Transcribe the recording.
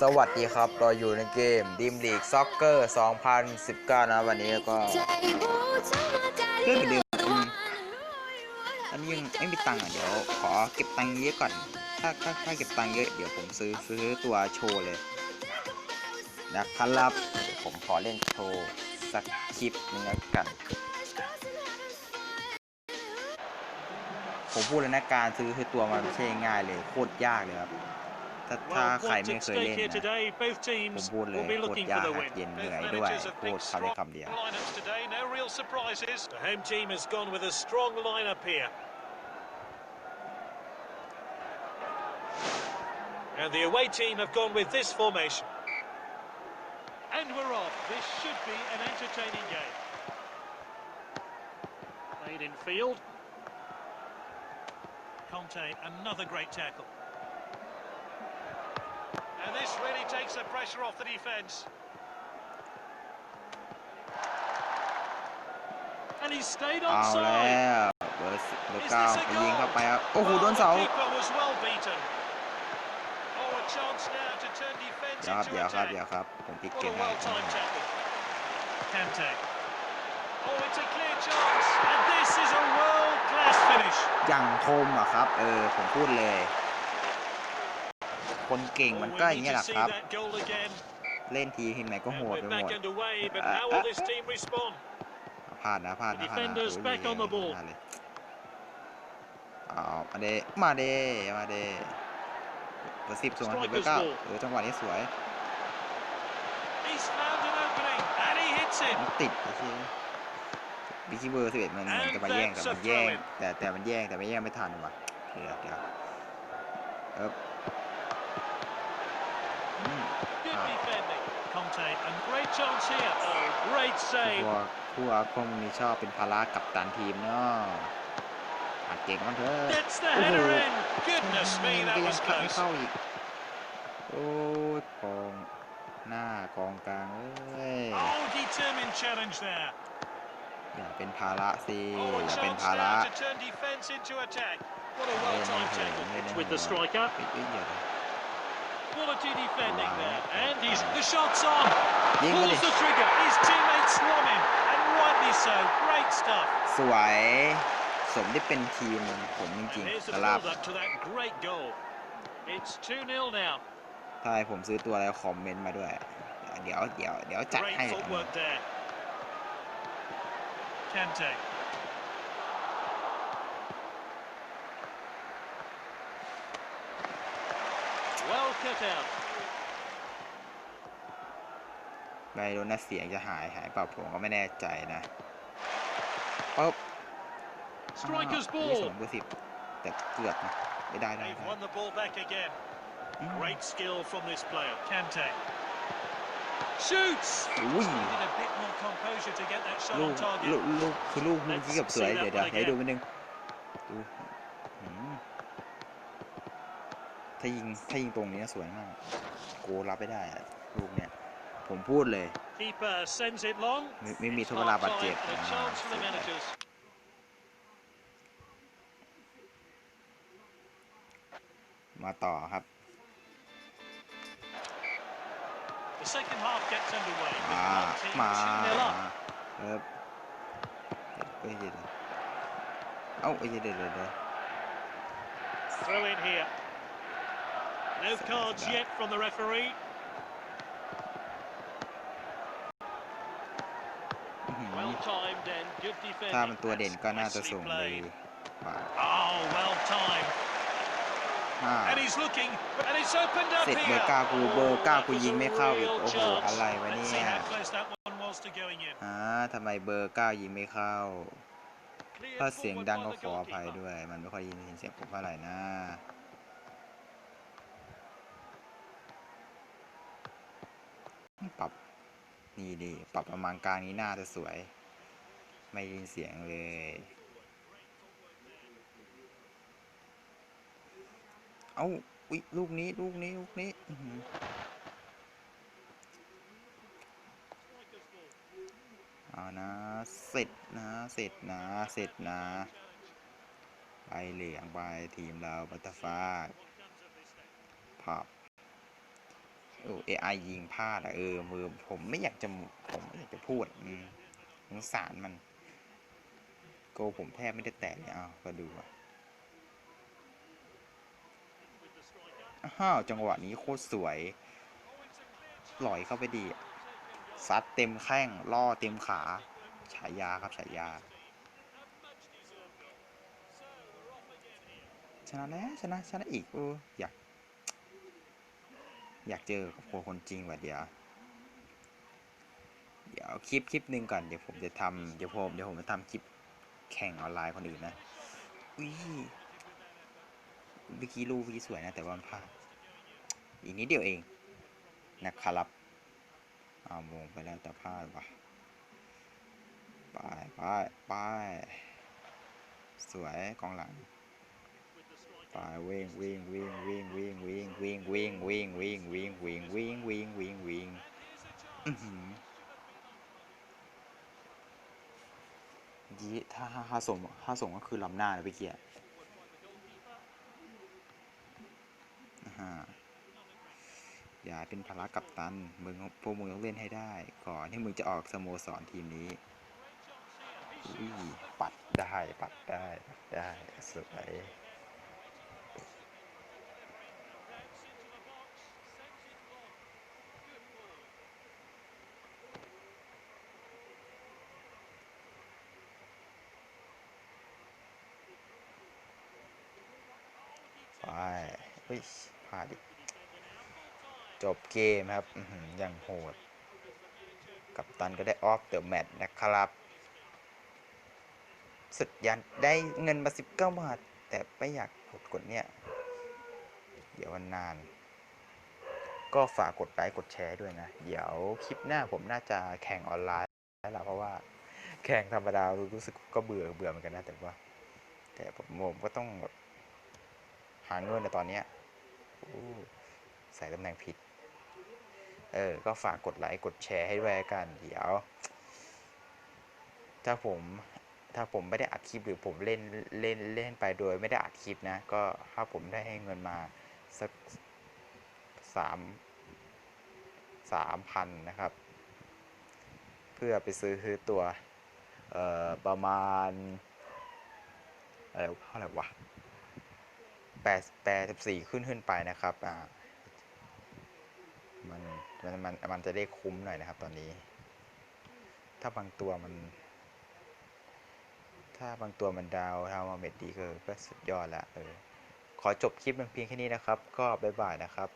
สวัสดีครับ เราอยู่ในเกมดิมลีกซ็อกเกอร์ 2019 นะวันนี้ก็เรื่องเหมือนเดิมอืมอันนี้ยังไม่มีตังค์อะ เดี๋ยว ขอเก็บตังค์เยอะก่อน ถ้าถ้าถ้าเก็บตังค์เยอะ เดี๋ยวผมซื้อซื้อตัวโชว์เลย นะครับเดี๋ยวผมขอเล่นโชว์สักคลิปหนึงแล้วกัน ผมพูดเลยนะการซื้อคือตัวมันไม่ใช่ง่ายเลย โคตรยากเลยครับ ถ้าถ้า Well, ใคร points ไม่ at เคย stake เล่น here นะ today. Both ผม teams พูดเลย will be โคตร looking ยา for ก the หัก win. เย็นเห Both นื่อยด้วย managers have พูด picked คำได้ strong คำเดียว lineups today. No real surprises. The home team has gone with a strong lineup here. And the away team have gone with this formation. And we're off. This should be an entertaining game. Played in field. Conte, another great tackle. Really takes the pressure off the defence. And he's stayed เอาแล้ onside. วเบอร์สิบเบอร์ Is เก้า this a ไปยิง goal? เข้าไปครับโอ้โห Well, โดน the เสา keeper was well beaten. Oh, a chance now to turn defence เดี๋ยวครับ into เดี๋ยวครับ เดี๋ยว attack. ครับ ผมปิด What เก a มให้ well-timed tackle. Kante. Oh, it's a clear chance. And this is a world-class finish. อย่างคมอะครับ เออ ผมพูดเลย คนเก่ง Oh, มัน we ก็อย่าง need เงี้ยแห to ละ see ครับ that goal again. เล่นทีทีไหนก็ And โหด we're ไปหม back ด underway, but Uh, how will uh, this team respond? พลาดนะพลาดนะพลาดนะ defenders โอ้ย back on the ball พลาดเลยเอามาเดมาเดมาเดเบอร์สิบส่งให้เบอร์เก้า Striker's ball เออจังหวะนี้สวย He's found an opening, and he hits it. มันติดไอ้เชี่ยบิคิเบอร์สิบเอ็ดมันมันจะมาแย่งแต่มันแย่งแต่แต่มันแย่งแต่ไม่แย่งไม่ทันว่ะเดี๋ยวเดี๋ยวเออ พ save. วกพวกพวกมีชอบเป็นภาระกับตันทีมเนาะอัดเก่งมันเถอะ Gets the Oh. header in. Goodness me, ก็ that ยัง was เข้าไม่ close. เข้าอีก โอ้ยกองหน้ากองกลางเอ้ย Oh, determined challenge there. อย่าเป็นภาระสิ Oh, อ a ย่าเป็น chance ภาระ now to turn defence into attack. What a Yeah, well-timed yeah, tackle. yeah, It's yeah, with the yeah. striker. เอ้ยเอ้ยอย่าเลย Quality defending Wow. there. And he's the shot's on. ยิงมาดิ Pulls the trigger. His teammates swam him. And rightly so. Great stuff. สวยสมได้เป็นทีมผมจริง And here's ๆ the สลับ build-up to that great goal. It's 2-0 now. ถ้าให้ผมซื้อตัวอะไรคอมเมนต์มาด้วย เดี๋ยวเดี๋ยวเดี๋ยวจัด Great ให้เลย footwork there. Kante. Well cut out. ไม่รู้นะเสียงจะหายหายเปล่าผมก็ไม่แน่ใจนะปุ๊บ Striker's อ้าวไม่ส่ ball. งเบอร์สิบแต่เกือบนะไม่ได้ได้ They've ได้ won the ball back again. อืม Great skill from this player. Kante. Shoots! อุ้ย Needed a bit more composure to get that shot ลูก on target. ลูกลูกคือลูกเมื่อกี้เกับสวย Let's see เดี๋ยวเดี๋ยว that one ให้ดู again. นิดนึงดูอืม ถ้ายิงถ้ายิงตรงนี้สวยมาก โกรับไม่ได้อะลูกเนี้ยผมพูดเลย Keeper sends it long. ไม่ไม่มี It's ทุกเวลาบาด half-time เจ็บ and a อ่า chance for เสี the ยดาย managers. มาต่อครับ The second half gets underway. with มา one team มา2-0 up. เออเอ้ยเดี๋ยวเอ้าเอ้ยเดี๋ยวเดี๋ยวเดี๋ยว Throw in here. No cards yet from the referee. อื้อหือ Well timed and good ถ้า defending. มันตัวเด่น That's ก็น่าจะ nicely ส่งเลย played. ป่า Oh, well timed. ห้า And he's looking, and it's opened up เสร็จ here. เบอร์เก้ากูเบอร์เก้า that กู was ยิง a ไม่เข้าอีก real โอ้โห chance. อะไรวะ Let's เนี่ see ย how close that one was to going in. อ่าทำไมเบอร์เก้ายิงไม่เข้า Cleared ถ้าเสียง forward ดัง by ก็ the ขออภัย goalkeeper. ด้วย มันไม่ค่อยยินเสียงผมเท่าไหร่นะ ปรับนี่ดีปรับประมาณกลางนี้น่าจะสวย ไม่ได้ยินเสียงเลย เอาอุ๊ยลูกนี้ลูกนี้ลูกนี้อ๋อหือเอานะ เสร็จนะ เสร็จนะ เสร็จนะ ไปเหลืองไปทีมเราบัตเตอร์ฟาด เอไอยิงพลาดอะเออมือผมไม่อยากจะผมไม่อยากจะพูดอืสงสารมัน โกผมแทบไม่ได้แตะเลยอ้าวก็ดูอะอ้าวจังหวะนี้โคตรสวยลอยเข้าไปดีซัดเต็มแข้งล่อเต็มขาฉายาครับฉายาชนะแล้วชนะชนะอีกเอออยาก อยากเจอกับคนคนจริงว่ะเดี๋ยว เดี๋ยวคลิปคลิปหนึ่งก่อนเดี๋ยวผมจะทำเดี๋ยวผมเดี๋ยวผมจะทำคลิปแข่งออนไลน์คนอื่นนะอุ้ยเมื่อกี้รูปเมื่อกี้สวยนะ แต่ว่ามันพลาดอีกนิดเดียวเองนะครับเอาวงไปแล้วแต่พลาดว่ะไปไปไปสวยกองหลัง ไปวิ่งวิ่งวิ่งวิ่งวิ่งวิ่งวิ่งวิ่งวิ่งวิ่งวิ่งวิ่งวิ่งวิ่งวิ่งวิ่งยี่ถ้าถ้าส่งถ้าส่งก็คือลำหน้าเลยพี่เกียร์อ่าอย่าเป็นภาระกับตัน มึงพวกมึงต้องเล่นให้ได้ ก่อนที่มึงจะออกสโมสรทีมนี้อุ้ยปัดได้ ปัดได้ ปัดได้ สวย ฮ้ยพลาดอีกจบเกมครับอย่างโหด กับตันก็ได้ออฟเดอะแมตช์นะครับ สุดยันได้เงินมา 19 บาท แต่ไม่อยากกดกดเนี่ย เดี๋ยวมันนาน ก็ฝากกดไลค์กดแชร์ด้วยนะ เดี๋ยวคลิปหน้าผมน่าจะแข่งออนไลน์แล้วล่ะเพราะว่าแข่งธรรมดารู้สึกก็เบื่อเบื่อเหมือนกันนะแต่ว่า แต่ผมผมก็ต้องหาเงินในตอนเนี้ย ใส่ตำแหน่งผิด เออ ก็ฝากกดไลค์กดแชร์ให้ด้วยกัน เดี๋ยว ถ้าผมถ้าผมไม่ได้อัดคลิปหรือผมเล่นเล่นเล่นไปโดยไม่ได้อัดคลิปนะ ก็ถ้าผมได้ให้เงินมาสักสามสามพันนะครับ เพื่อไปซื้อคือตัว เอ่อ ประมาณ อะไรเท่าไหร่วะ แปดสิบสี่ขึ้นขึ้นไปนะครับอ่ามันมันมันมันจะได้คุ้มหน่อยนะครับ ตอนนี้ ถ้าบางตัวมัน ถ้าบางตัวมันดาวดาวมาเม็ดดีก็ก็สุดยอดละเออขอจบคลิปเพียงแค่นี้นะครับ ก็บ๊ายบายนะครับ